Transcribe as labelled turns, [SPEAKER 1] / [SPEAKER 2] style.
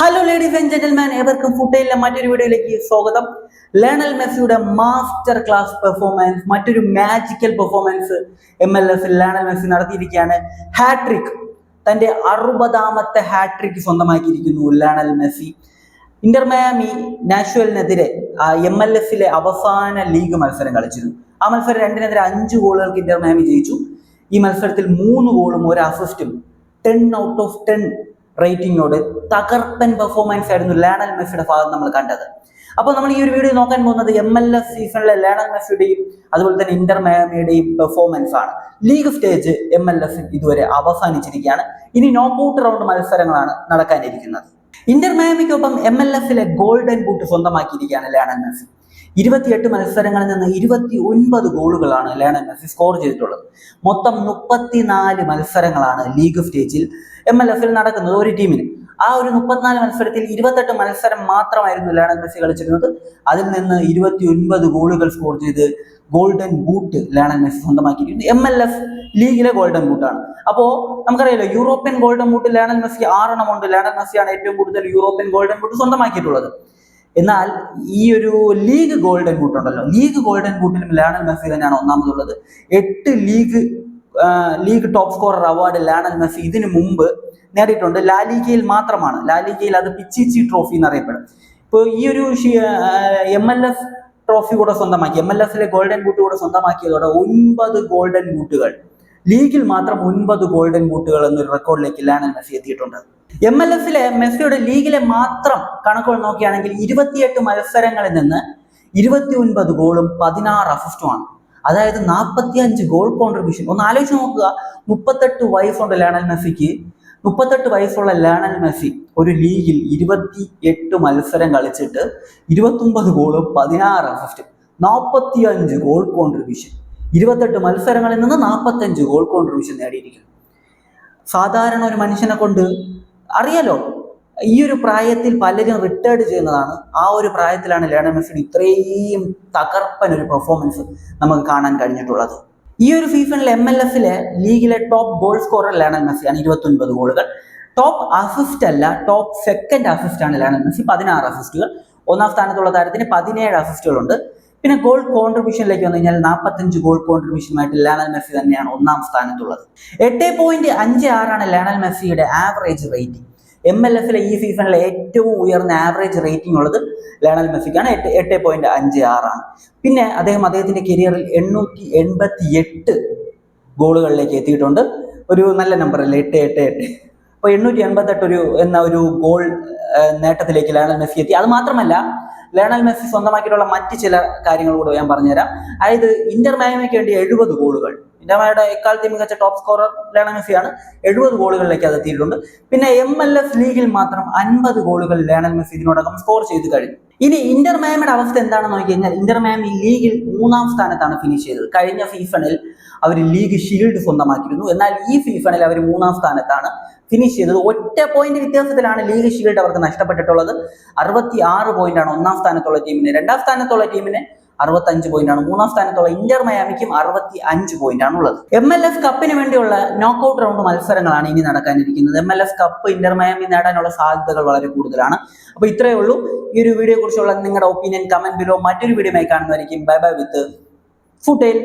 [SPEAKER 1] Hello ladies and gentleman ഏവർക്കും ഫുട്ടയിലെ മറ്റൊരു വീഡിയോയിലേക്ക് സ്വാഗതം. ലേണൽ മെസ്സിയുടെ മാസ്റ്റർ ക്ലാസ് പെർഫോമൻസ് മറ്റൊരു magical performance M L F Lionel Messi നടത്തിയിരിക്കുകയാണ്. Hat trick തന്റെ അറുപതാമത്തെ hat trick സ്വന്തമാക്കിയിരിക്കുന്നു Lionel Messi. Inter Miami M L എഫിലെ അവസാന ലീഗ് മത്സരം കളിച്ചിരുന്നു. ആ മത്സരം രണ്ടിനെതിരെ അഞ്ച് ഗോളുകൾക്ക് ഇന്റർ മയാമി ജയിച്ചു. ഈ മത്സരത്തിൽ മൂന്ന് ഗോളും ഒരു അസിസ്റ്റും ടെൻ ഔട്ട് ഓഫ് ടെൻ റേറ്റിംഗോട് തകർപ്പൻ പെർഫോമൻസ് ആയിരുന്നു ലേണൽ മെസ്സിയുടെ ഭാഗത്ത് നമ്മൾ കണ്ടത്. അപ്പോൾ നമ്മൾ ഈ ഒരു വീഡിയോ നോക്കാൻ പോകുന്നത് എം എൽ എസ് സീസണിലെ ലേണൽ മെസ്സിയുടെയും അതുപോലെ തന്നെ ഇന്റർ മയാമിയുടെയും പെർഫോമൻസ് ആണ്. League stage M L S ഇതുവരെ അവസാനിച്ചിരിക്കുകയാണ്. ഇനി നോക്കൌട്ട് റൗണ്ട് മത്സരങ്ങളാണ് നടക്കാനിരിക്കുന്നത്. ഇന്റർ മയാമിക്കൊപ്പം എം എൽ എഫിലെ ഗോൾഡൻ ബൂട്ട് സ്വന്തമാക്കിയിരിക്കുകയാണ് ലേണൽ മെസ്സി ഇരുപത്തിയെട്ട് മത്സരങ്ങളിൽ നിന്ന് ഇരുപത്തി ഒൻപത് ഗോളുകളാണ് ലയണൽ മെസ്സി സ്കോർ ചെയ്തിട്ടുള്ളത്. മൊത്തം മുപ്പത്തിനാല് മത്സരങ്ങളാണ് ലീഗ് സ്റ്റേജിൽ എം എൽ എഫിൽ നടക്കുന്നത് ഒരു ടീമിന്. ആ ഒരു മുപ്പത്തിനാല് മത്സരത്തിൽ ഇരുപത്തെട്ട് മത്സരം മാത്രമായിരുന്നു ലയണൽ മെസ്സി കളിച്ചിരുന്നത്. അതിൽ നിന്ന് ഇരുപത്തി ഒൻപത് ഗോളുകൾ സ്കോർ ചെയ്ത് ഗോൾഡൻ ബൂട്ട് ലയണൽ മെസ്സി സ്വന്തമാക്കിയിരിക്കുന്നു. എം എൽ എഫ് ലീഗിലെ ഗോൾഡൻ ബൂട്ടാണ് അപ്പോൾ നമുക്കറിയാലോ European golden boot Lionel Messi ആറെണ്ണമുണ്ട് Lionel മെസ്സിയാണ് ഏറ്റവും കൂടുതൽ യൂറോപ്യൻ ഗോൾഡൻ ബൂട്ട് സ്വന്തമാക്കിയിട്ടുള്ളത്. എന്നാൽ ഈ ഒരു ലീഗ് ഗോൾഡൻ ബൂട്ട് ഉണ്ടല്ലോ. ലീഗ് ഗോൾഡൻ ബൂട്ടിലും ലേണൽ മെസ്സി തന്നെയാണ് ഒന്നാമതുള്ളത്. എട്ട് league league top scorer award Lionel Messi ഇതിനു മുമ്പ് നേടിയിട്ടുണ്ട്. ലാലിഗയിൽ മാത്രമാണ്. ലാലിഗയിൽ അത് പിച്ചിച്ചി ട്രോഫി എന്നറിയപ്പെടും. ഇപ്പോൾ ഈ ഒരു എം എൽ ട്രോഫി കൂടെ സ്വന്തമാക്കി എം എൽ എഫിലെ ഗോൾഡൻ ബൂട്ട് കൂടെ സ്വന്തമാക്കിയതോടെ ഒൻപത് ഗോൾഡൻ ബൂട്ടുകൾ ലീഗിൽ മാത്രം ഒൻപത് ഗോൾഡൻ ബൂട്ടുകൾ എന്നൊരു റെക്കോർഡിലേക്ക് ലാനൽ മെസ്സി എത്തിയിട്ടുണ്ട്. എം എൽ എഫിലെ മെസ്സിയുടെ ലീഗിലെ മാത്രം കണക്കുകൾ നോക്കുകയാണെങ്കിൽ ഇരുപത്തിയെട്ട് മത്സരങ്ങളിൽ നിന്ന് ഇരുപത്തി ഒൻപത് ഗോളും പതിനാറ് അസിസ്റ്റുമാണ് അതായത് നാൽപ്പത്തി അഞ്ച് ഗോൾ കോൺട്രിബ്യൂഷൻ ഒന്ന് ആലോചിച്ച് നോക്കുക. മുപ്പത്തെട്ട് വയസ്സുണ്ട് ലാനൽ മെസ്സിക്ക് മുപ്പത്തെട്ട് വയസ്സുള്ള ലാനൽ മെസ്സി ഒരു ലീഗിൽ ഇരുപത്തി എട്ട് മത്സരം കളിച്ചിട്ട് ഇരുപത്തൊമ്പത് ഗോളും പതിനാറ് അസിസ്റ്റും നാൽപ്പത്തി അഞ്ച് ഗോൾ കോൺട്രിബ്യൂഷൻ ഇരുപത്തെട്ട് മത്സരങ്ങളിൽ നിന്ന് നാൽപ്പത്തഞ്ച് ഗോൾ കോൺട്രിബ്യൂഷൻ നേടിയിരിക്കുന്നു. സാധാരണ ഒരു മനുഷ്യനെ കൊണ്ട് അറിയാലോ ഈ ഒരു പ്രായത്തിൽ പലരും റിട്ടയർഡ് ചെയ്യുന്നതാണ്. ആ ഒരു പ്രായത്തിലാണ് ലേണൽ മെസ്സിയുടെ ഇത്രയും തകർപ്പൻ ഒരു പെർഫോമൻസ് നമുക്ക് കാണാൻ കഴിഞ്ഞിട്ടുള്ളത്. ഈ ഒരു സീസണിൽ എം എൽ എഫിലെ ലീഗിലെ ടോപ്പ് ഗോൾ സ്കോറർ ലേണൽ മെസ്സിയാണ് ഇരുപത്തൊൻപത് ഗോളുകൾ ടോപ്പ് അസിസ്റ്റ് അല്ല ടോപ്പ് സെക്കൻഡ് അസിസ്റ്റ് ആണ് ലേണൽ മെസ്സി. പതിനാറ് അസിസ്റ്റുകൾ ഒന്നാം സ്ഥാനത്തുള്ള താരത്തിന് പതിനേഴ് അസിസ്റ്റുകളുണ്ട് പിന്നെ ഗോൾ കോൺട്രിബ്യൂഷനിലേക്ക് വന്നു കഴിഞ്ഞാൽ നാൽപ്പത്തഞ്ച് ഗോൾ കോൺട്രിബ്യൂഷനുമായിട്ട് ലാനൽ മെസ്സി തന്നെയാണ് ഒന്നാം സ്ഥാനത്തുള്ളത്. എട്ട് പോയിന്റ് അഞ്ച് ആറാണ് ലാനൽ മെസ്സിയുടെ ആവറേജ് റേറ്റിംഗ് എം എൽ എഫിലെ ഈ സീസണിലെ ഏറ്റവും ഉയർന്ന ആവറേജ് റേറ്റിംഗ് ഉള്ളത് ലയണൽ മെസ്സിക്കാണ് എട്ട് എട്ട് പോയിന്റ് അഞ്ച് ആറാണ്. പിന്നെ അദ്ദേഹം അദ്ദേഹത്തിന്റെ കരിയറിൽ എണ്ണൂറ്റി എൺപത്തി എട്ട് ഗോളുകളിലേക്ക് എത്തിയിട്ടുണ്ട്. ഒരു നല്ല നമ്പറല്ലേ എട്ട് എട്ട് എട്ട്. അപ്പോൾ എണ്ണൂറ്റി എൺപത്തെട്ട് ഒരു എന്ന ഒരു ഗോൾ നേട്ടത്തിലേക്ക് ലയണൽ മെസ്സി എത്തി. അത് മാത്രമല്ല ലേണൽ മെസ്സി സ്വന്തമാക്കിയിട്ടുള്ള മറ്റ് ചില കാര്യങ്ങൾ കൂടെ ഞാൻ പറഞ്ഞുതരാം. അതായത് ഇന്റർ മയാമിക്ക് വേണ്ടി എഴുപത് ഗോളുകൾ. ഇന്റർ എക്കാലത്തെയും എക്കാലത്തെ മികച്ച ടോപ്പ് സ്കോറർ ലയണൽ മെസ്സിയാണ്. എഴുപത് ഗോളുകളിലേക്ക് അത് എത്തിയിട്ടുണ്ട്. പിന്നെ എം എൽ എഫ് ലീഗിൽ മാത്രം അൻപത് ഗോളുകൾ ലയണൽ മെസ്സി ഇതിനോടകം സ്കോർ ചെയ്ത് കഴിഞ്ഞു. ഇനി ഇന്റർ മയാമിയുടെ അവസ്ഥ എന്താണെന്ന് നോക്കി കഴിഞ്ഞാൽ ഇന്റർ മയാമി ലീഗിൽ മൂന്നാം സ്ഥാനത്താണ് ഫിനിഷ് ചെയ്തത്. കഴിഞ്ഞ ഫീഫണിൽ അവർ ലീഗ് ഷീൽഡ് സ്വന്തമാക്കിയിരുന്നു. എന്നാൽ ഈ ഫീഫണിൽ അവർ മൂന്നാം സ്ഥാനത്താണ് ഫിനിഷ് ചെയ്തത്. ഒറ്റ പോയിന്റ് വ്യത്യാസത്തിലാണ് ലീഗ് ഷീൽഡ് അവർക്ക് നഷ്ടപ്പെട്ടിട്ടുള്ളത്. അറുപത്തി ആറ് പോയിന്റ് ആണ് ഒന്നാം സ്ഥാനത്തുള്ള ടീമിന് രണ്ടാം സ്ഥാനത്തുള്ള ടീമിന് അറുപത്തഞ്ച് പോയിന്റ് ആണ്. മൂന്നാം സ്ഥാനത്തുള്ള ഇന്റർ മയാമിക്കും അറുപത്തി അഞ്ച് പോയിന്റ് ആണ് ഉള്ളത്. എം എൽ എഫ് കപ്പിന് വേണ്ടിയുള്ള നോക്കൌട്ട് റൗണ്ട് മത്സരങ്ങളാണ് ഇനി നടക്കാനിരിക്കുന്നത്. M L F cup Inter Miami നേടാനുള്ള സാധ്യതകൾ വളരെ കൂടുതലാണ്. അപ്പൊ ഇത്രയേ ഉള്ളൂ. ഈ ഒരു വീഡിയോ കുറിച്ചുള്ള നിങ്ങളുടെ ഒപ്പീനിയൻ കമന്റ് ബിലോ മറ്റൊരു വീഡിയോ ആയി കാണുന്നതായിരിക്കും. ബൈ ബൈ വിത്ത് ഫുട്ടേൽ